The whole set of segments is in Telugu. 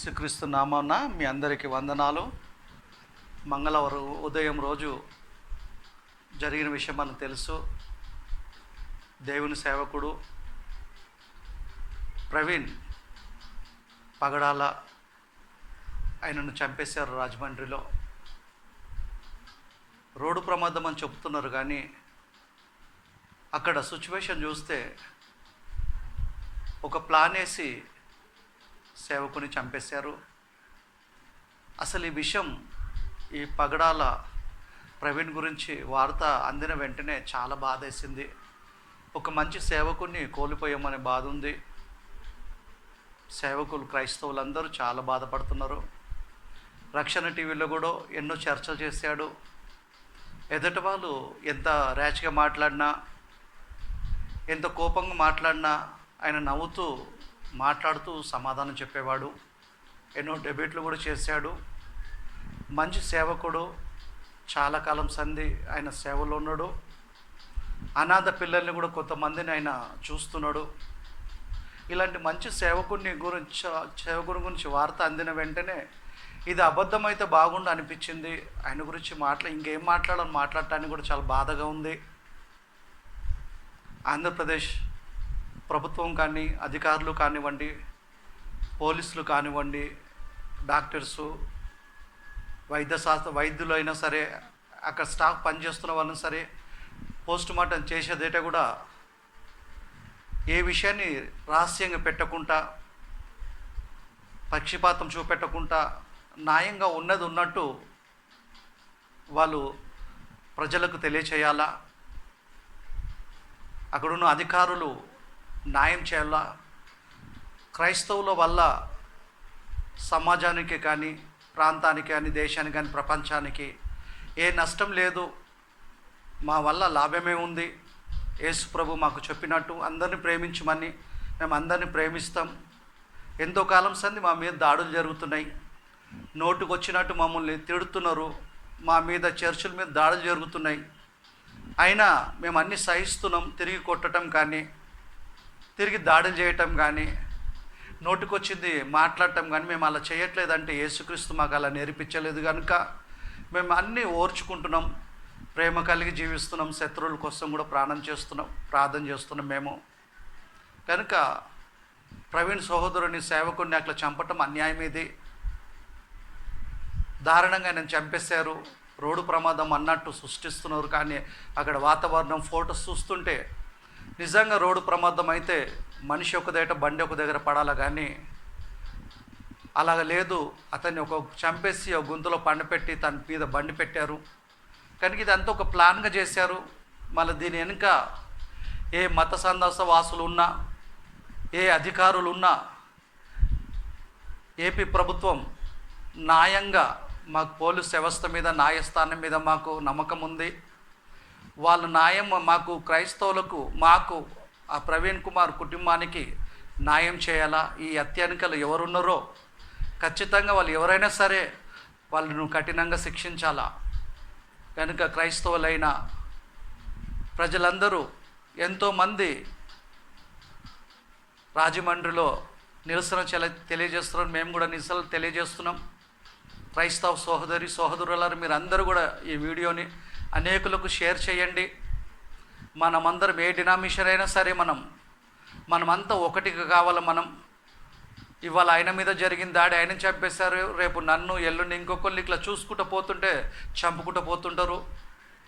శ్రీక్రీస్తు నామాన మీ అందరికీ వందనాలు. మంగళవారం ఉదయం రోజు జరిగిన విషయం మనకు తెలుసు. దేవుని సేవకుడు ప్రవీణ్ పగడాల ఆయనను చంపేశారు రాజమండ్రిలో. రోడ్డు ప్రమాదం అని చెప్తున్నారు కానీ అక్కడ సిచ్యువేషన్ చూస్తే ఒక ప్లాన్ వేసి సేవకుని చంపేశారు. అసలు ఈ విషయం ఈ పగడాల ప్రవీణ్ గురించి వార్త అందిన వెంటనే చాలా బాధేసింది. ఒక మంచి సేవకుని కోల్పోయామనే బాధ ఉంది సేవకులు క్రైస్తవులందరూ చాలా బాధపడుతున్నారు. రక్షణ టీవీలో కూడా ఎన్నో చర్చలు చేశాడు. ఎదుటి వాళ్ళు ఎంత ర్యాచ్గా మాట్లాడినా ఎంత కోపంగా మాట్లాడినా ఆయన నవ్వుతూ మాట్లాడుతూ సమాధానం చెప్పేవాడు. ఎన్నో డెబేట్లు కూడా చేశాడు. మంచి సేవకుడు చాలా కాలం సంధి ఆయన సేవలో ఉన్నాడు. అనాథ పిల్లల్ని కూడా కొంతమందిని ఆయన చూస్తున్నాడు. ఇలాంటి మంచి సేవకుని గురించి సేవకుని గురించి వార్త అందిన వెంటనే ఇది అబద్ధమైతే బాగుండు అనిపించింది. ఆయన గురించి మాట్లా ఇంకేం మాట్లాడాలని మాట్లాడటానికి కూడా చాలా బాధగా ఉంది. ఆంధ్రప్రదేశ్ ప్రభుత్వం కానీ అధికారులు కానివ్వండి పోలీసులు కానివ్వండి డాక్టర్సు వైద్య శాస్త్ర వైద్యులు అయినా సరే అక్కడ స్టాఫ్ పనిచేస్తున్న వాళ్ళని సరే పోస్ట్ మార్టం చేసేదేట కూడా ఏ విషయాన్ని రహస్యంగా పెట్టకుండా పక్షపాతం చూపెట్టకుండా న్యాయంగా ఉన్నది ఉన్నట్టు వాళ్ళు ప్రజలకు తెలియచేయాలా? అక్కడున్న అధికారులు న్యాయం చేయాలా? క్రైస్తవుల వల్ల సమాజానికి కానీ ప్రాంతానికి కానీ దేశానికి కానీ ప్రపంచానికి ఏ నష్టం లేదు. మా వల్ల లాభమే ఉంది. యేసు ప్రభు మాకు చెప్పినట్టు అందరిని ప్రేమించమని మేము అందరిని ప్రేమిస్తాం. ఎంతో కాలం సంది మా మీద దాడులు జరుగుతున్నాయి. నోటుకు వచ్చినట్టు మమ్మల్ని తిడుతున్నారు. మా మీద చర్చల మీద దాడులు జరుగుతున్నాయి. అయినా మేము అన్నీ సహిస్తున్నాం తిరిగి కొట్టడం కానీ తిరిగి దాడులు చేయటం కానీ నోటికొచ్చింది మాట్లాడటం కానీ మేము అలా చేయట్లేదంటే యేసుక్రీస్తు మాకు అలా నేర్పించలేదు కనుక మేము అన్నీ ఓర్చుకుంటున్నాం. ప్రేమ కలిగి జీవిస్తున్నాం. శత్రువుల కోసం కూడా ప్రాణం చేస్తున్నాం. ప్రార్థన చేస్తున్నాం మేము. కనుక ప్రవీణ్ సహోదరుని సేవకుడిని అట్లా చంపటం అన్యాయం ఇది. దారుణంగా నేను చంపేశారు. రోడ్డు ప్రమాదం అన్నట్టు సృష్టిస్తున్నారు. కానీ అక్కడ వాతావరణం ఫోటోస్ చూస్తుంటే నిజంగా రోడ్డు ప్రమాదం అయితే మనిషి ఒక దగ్గర బండి ఒక దగ్గర పడాలా కానీ అలాగ లేదు. అతన్ని ఒక చంపేసి ఒక గుంతలో పండపెట్టి తన మీద బండి పెట్టారు. కనుక ఇదంతా ఒక ప్లాన్గా చేశారు. మళ్ళీ దీని వెనుక ఏ మత సందర్శ వాసులు ఉన్నా ఏ అధికారులు ఉన్నా ఏపీ ప్రభుత్వం న్యాయంగా మాకు పోలీస్ వ్యవస్థ మీద న్యాయస్థానం మీద మాకు నమ్మకం ఉంది. వాళ్ళ న్యాయం మాకు క్రైస్తవులకు మాకు ఆ ప్రవీణ్ కుమార్ కుటుంబానికి న్యాయం చేయాలా? ఈ అత్యనికలు ఎవరున్నారో? ఖచ్చితంగా వాళ్ళు ఎవరైనా సరే వాళ్ళను కఠినంగా శిక్షించాలా? కనుక క్రైస్తవులైన ప్రజలందరూ ఎంతోమంది రాజమండ్రిలో నిరసన చెల తెలియజేస్తున్నాం మేము కూడా నిరసన తెలియజేస్తున్నాం. క్రైస్తవ సోదరి సోదరులారు మీరు అందరూ కూడా ఈ వీడియోని అనేకులకు షేర్ చేయండి. మనమందరం ఏ డినామిషన్ అయినా సరే మనం మనమంతా ఒకటిగా కావాలి మనం. ఇవాళ ఆయన మీద జరిగిన దాడి ఆయన చంపేశారు. రేపు నన్ను ఎల్లుండి ఇంకొకళ్ళు ఇట్లా చూసుకుంటూ పోతుంటే చంపుకుంటూ పోతుంటారు.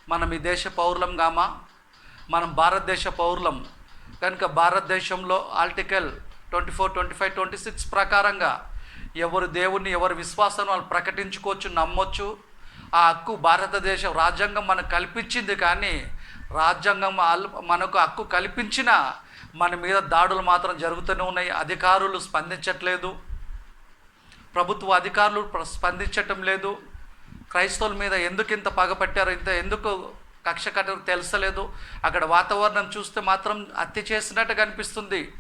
మనం ఈ దేశ పౌరులం గామా మనం భారతదేశ పౌరులం. కనుక భారతదేశంలో article twenty four twenty five twenty six ప్రకారంగా ఎవరు దేవుణ్ణి ఎవరి విశ్వాసాన్ని వాళ్ళు ప్రకటించుకోవచ్చు నమ్మొచ్చు. ఆ హక్కు భారతదేశం రాజ్యాంగం మనకు కల్పించింది కానీ రాజ్యాంగం మనకు హక్కు కల్పించిన మన మీద దాడులు మాత్రం జరుగుతూనే ఉన్నాయి. అధికారులు స్పందించట్లేదు. ప్రభుత్వ అధికారులు స్పందించటం లేదు. క్రైస్తవుల మీద ఎందుకు ఇంత పగపట్టారో ఇంత ఎందుకు కక్ష కట్టారు తెలుసలేదు అక్కడ వాతావరణం చూస్తే మాత్రం హత్య చేసినట్టు కనిపిస్తుంది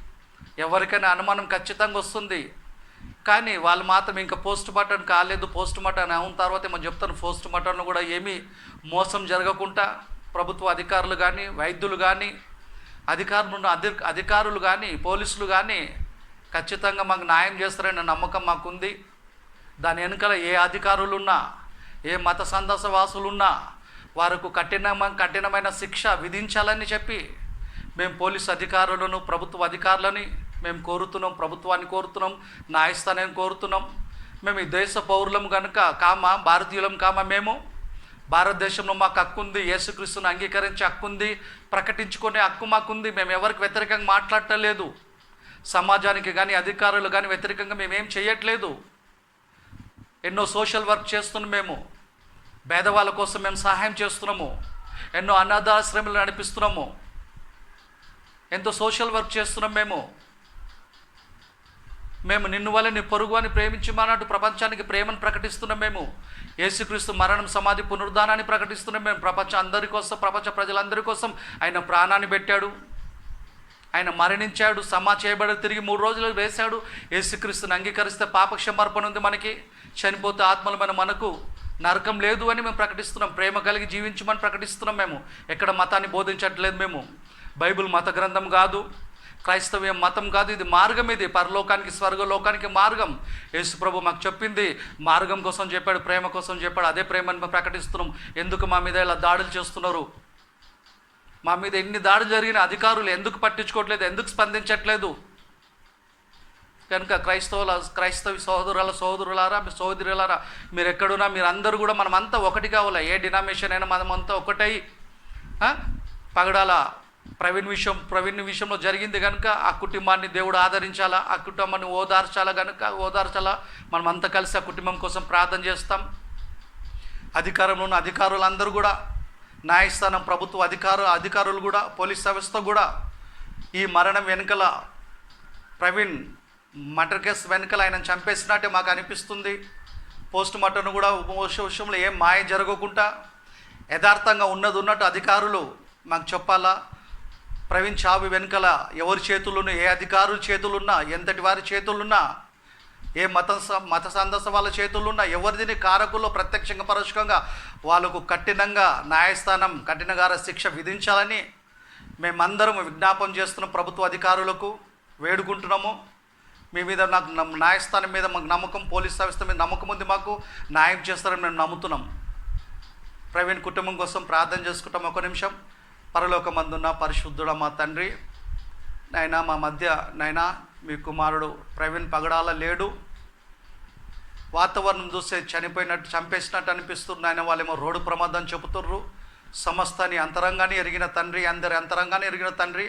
ఎవరికైనా అనుమానం ఖచ్చితంగా వస్తుంది. కానీ వాళ్ళు మాత్రం ఇంకా పోస్ట్ మార్టం కాలేదు పోస్ట్ మార్టం అయిన తర్వాత మనం చెప్తాను పోస్ట్ మార్టంలో కూడా ఏమీ మోసం జరగకుండా ప్రభుత్వ అధికారులు కానీ వైద్యులు కానీ అధికారులు ఉన్న అధి అధికారులు కానీ పోలీసులు కానీ ఖచ్చితంగా మాకు న్యాయం చేస్తారనే నమ్మకం మాకుంది. దాని వెనుకల ఏ అధికారులు ఉన్నా ఏ మత సందర్శవాసులున్నా వారికి కఠిన కఠినమైన శిక్ష విధించాలని చెప్పి మేము పోలీస్ అధికారులను ప్రభుత్వ అధికారులని మేము కోరుతున్నాం ప్రభుత్వాన్ని కోరుతున్నాం న్యాయస్థానాన్ని కోరుతున్నాం. మేము ఈ దేశ పౌరులం కనుక కామ భారతీయులం కామ మేము? భారతదేశంలో మాకు హక్కు ఉంది యేసుక్రీస్తుని అంగీకరించే హక్కు ఉంది ప్రకటించుకునే హక్కు మాకుంది మేము ఎవరికి వ్యతిరేకంగా మాట్లాడటం లేదు. సమాజానికి కానీ అధికారులు కానీ వ్యతిరేకంగా మేమేం చేయట్లేదు. ఎన్నో సోషల్ వర్క్ చేస్తున్నాం మేము. పేదవాళ్ళ కోసం మేము సహాయం చేస్తున్నాము. ఎన్నో అనాథాశ్రమాలు నడిపిస్తున్నాము. ఎంతో సోషల్ వర్క్ చేస్తున్నాం మేము. మేము నిన్ను వల్ల నీ పొరుగు అని ప్రేమించమన్నట్టు ప్రపంచానికి ప్రేమను ప్రకటిస్తున్నాం మేము. యేసుక్రీస్తు మరణం సమాధి పునరుద్ధానాన్ని ప్రకటిస్తున్నాం మేము. ప్రపంచం అందరి కోసం ప్రపంచ ప్రజలందరి కోసం ఆయన ప్రాణాన్ని పెట్టాడు. ఆయన మరణించాడు సమా చేయబడి తిరిగి మూడు రోజులు వేశాడు. యేసుక్రీస్తుని అంగీకరిస్తే పాపక్షమార్పణ ఉంది మనకి. చనిపోతే ఆత్మలమైన మనకు నరకం లేదు అని మేము ప్రకటిస్తున్నాం. ప్రేమ కలిగి జీవించమని ప్రకటిస్తున్నాం మేము. ఎక్కడ మతాన్ని బోధించట్లేదు మేము. బైబిల్ మత గ్రంథం కాదు. క్రైస్తవ్యం మతం కాదు ఇది మార్గం ఇది. పరలోకానికి స్వర్గలోకానికి మార్గం. యేసు ప్రభు మాకు చెప్పింది మార్గం కోసం చెప్పాడు ప్రేమ కోసం చెప్పాడు. అదే ప్రేమని మేము ప్రకటిస్తున్నాం. ఎందుకు మా మీద ఇలా దాడులు చేస్తున్నారు? మా మీద ఎన్ని దాడులు జరిగిన అధికారులు ఎందుకు పట్టించుకోవట్లేదు ఎందుకు స్పందించట్లేదు? కనుక క్రైస్తవుల క్రైస్తవ సోదరుల సోదరులారా మీ సోదరులారా మీరు ఎక్కడున్నా మీరు అందరూ కూడా మనమంతా ఒకటి కావాలా? ఏ డినామినేషన్ అయినా మనమంతా ఒకటై పగడాల? ప్రవీణ్ విషయం ప్రవీణ్ విషయంలో జరిగింది కనుక ఆ కుటుంబాన్ని దేవుడు ఆదరించాలా ఆ కుటుంబాన్ని ఓదార్చాలా కనుక ఓదార్చాలా? మనం అంతా కలిసి ఆ కుటుంబం కోసం ప్రార్థన చేస్తాం. అధికారంలో ఉన్న అధికారులందరూ కూడా న్యాయస్థానం ప్రభుత్వ అధికార అధికారులు కూడా పోలీస్ వ్యవస్థ కూడా ఈ మరణం వెనుకల ప్రవీణ్ మటర్ కేసు వెనుకల ఆయన చంపేసినట్టే మాకు అనిపిస్తుంది. పోస్ట్ మార్టం కూడా విషయంలో ఏం మాయ జరగకుండా యథార్థంగా ఉన్నది ఉన్నట్టు అధికారులు మాకు చెప్పాలా? ప్రవీణ్ చావు వెనుకల ఎవరి చేతులున్నా ఏ అధికారుల చేతులున్నా ఎంతటి వారి చేతులున్నా ఏ మత స- మత సందర్శ వాళ్ళ చేతులున్నా ఎవరిదిని కారకుల్లో ప్రత్యక్షంగా పరోక్షంగా వాళ్ళకు కఠినంగా న్యాయస్థానం కఠినగార శిక్ష విధించాలని మేమందరం విజ్ఞాపం చేస్తున్నాం ప్రభుత్వ అధికారులకు. వేడుకుంటున్నాము. మీ మీద నాకు న్యాయస్థానం మీద మాకు నమ్మకం పోలీస్ సంస్థ మీద నమ్మకం ఉంది మాకు. న్యాయం చేస్తారని మేము నమ్ముతున్నాం. ప్రవీణ్ కుటుంబం కోసం ప్రార్థన చేసుకుంటాం. ఒక నిమిషం. పరలోకమందున్న పరిశుద్ధుడ మా తండ్రి. నైనా మా మధ్య నాయనా మీ కుమారుడు ప్రవీణ్ పగడాల లేడు. వాతావరణం చూస్తే చనిపోయినట్టు చంపేసినట్టు అనిపిస్తుంది. ఆయన వాళ్ళేమో రోడ్డు ప్రమాదం చెబుతుర్రు. సమస్తని అంతరంగానే ఎరిగిన తండ్రి అందరి అంతరంగానే ఎరిగిన తండ్రి.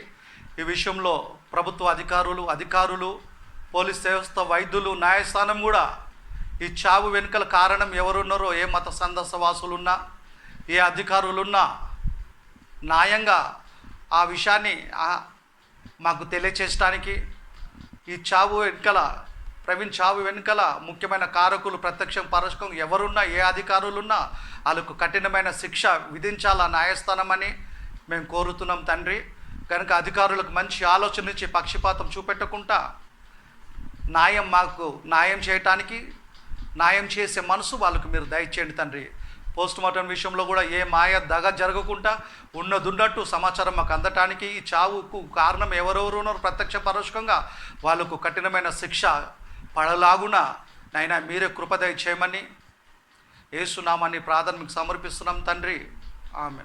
ఈ విషయంలో ప్రభుత్వ అధికారులు అధికారులు పోలీస్ వ్యవస్థ వైద్యులు న్యాయస్థానం కూడా ఈ చావు వెనుకల కారణం ఎవరున్నారో ఏ మత సందర్శవాసులున్నా ఏ అధికారులున్నా న్యాయంగా ఆ విషయాన్ని మాకు తెలియచేయడానికి ఈ చావు వెనుకల ప్రవీణ్ చావు వెనుకల ముఖ్యమైన కారకులు ప్రత్యక్షం పరస్కం ఎవరున్నా ఏ అధికారులున్నా వాళ్ళకు కఠినమైన శిక్ష విధించాలా న్యాయస్థానం అని మేము కోరుతున్నాం తండ్రి. కనుక అధికారులకు మంచి ఆలోచన ఇచ్చి పక్షపాతం చూపెట్టకుండా న్యాయం మాకు న్యాయం చేయటానికి న్యాయం చేసే మనసు వాళ్ళకు మీరు దయచేయండి తండ్రి. పోస్ట్ మార్టం విషయంలో కూడా ఏ మాయ దగ జరగకుండా ఉన్నదున్నట్టు సమాచారం మాకు అందటానికి ఈ చావుకు కారణం ఎవరెవరు ప్రత్యక్ష పరోక్షంగా వాళ్ళకు కఠినమైన శిక్ష పడలాగున నైనా మీరే కృపదయ చేయమని ఏసునామాన్ని ప్రార్థన మీకు సమర్పిస్తున్నాం తండ్రి. ఆమె